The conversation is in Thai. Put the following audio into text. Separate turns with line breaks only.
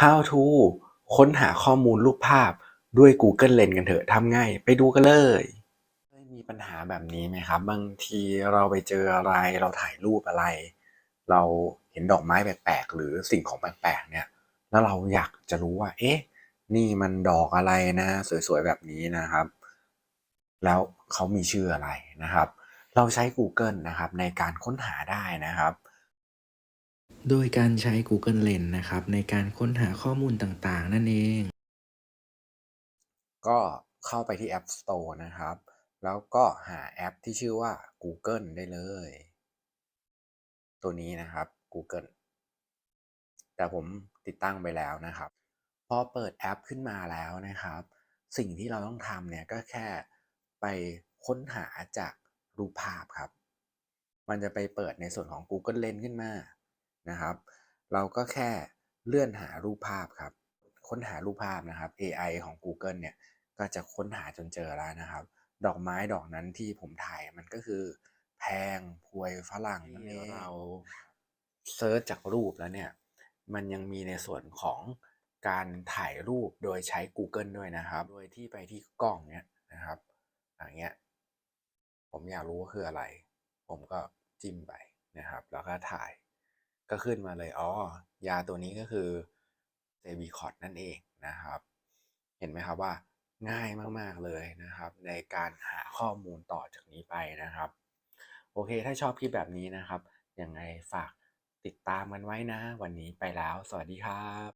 How to ค้นหาข้อมูลรูปภาพด้วย Google Lens กันเถอะทำง่าย ไปดูกันเลยเคยมีปัญหาแบบนี้ไหมครับ บางทีเราไปเจออะไรเราถ่ายรูปอะไร เราเห็นดอกไม้แปลกๆหรือสิ่งของแปลกๆเนี่ย แล้วเราอยากจะรู้ว่า เอ๊ะ นี่มันดอกอะไรนะ สวยๆแบบนี้นะครับ แล้วเขามีชื่ออะไรนะครับ เราใช้ Google นะครับในการค้นหาได้นะครับ
โดยการใช้ Google Lens นะครับ ในการค้นหาข้อมูลต่างๆ นั่นเอง
ก็เข้าไปที่ App Store นะครับ แล้วก็หาแอปที่ชื่อว่า Google ได้เลย ตัวนี้นะครับ Google แต่ผมติดตั้งไปแล้วนะครับ พอเปิดแอปขึ้นมาแล้วนะครับ สิ่งที่เราต้องทำเนี่ยก็แค่ไปค้นหาจากรูปภาพครับ มันจะไปเปิดในส่วนของ Google Lens ขึ้นมา นะครับ เราก็แค่เลื่อนหารูปภาพครับ ค้นหารูปภาพนะครับ AI ของ Google เนี่ยก็จะค้นหาจนเจอแล้วนะครับ ดอกไม้ดอกนั้นที่ผมถ่ายมันก็คือแพงพวยฝรั่งนั่นเองเราเซิร์ชจากรูปแล้วเนี่ย มันยังมีในส่วนของการถ่ายรูปโดยใช้ Google ด้วยนะครับ โดยที่ไปที่กล้องเนี่ยนะครับ อย่างเงี้ย ผมอยากรู้ว่าคืออะไร ผมก็จิ้มไปนะครับ แล้วก็ถ่าย ก็ขึ้นมาเลยอ๋อยาตัวนี้ก็คือเซบีคอดนั่นเองนะครับ เห็นไหมครับว่าง่ายมาก ๆ เลยนะครับ ในการหาข้อมูลต่อจากนี้ไปนะครับ โอเคถ้าชอบคลิปแบบนี้นะครับยังไงฝากติดตามกันไว้นะ วันนี้ไปแล้ว สวัสดีครับ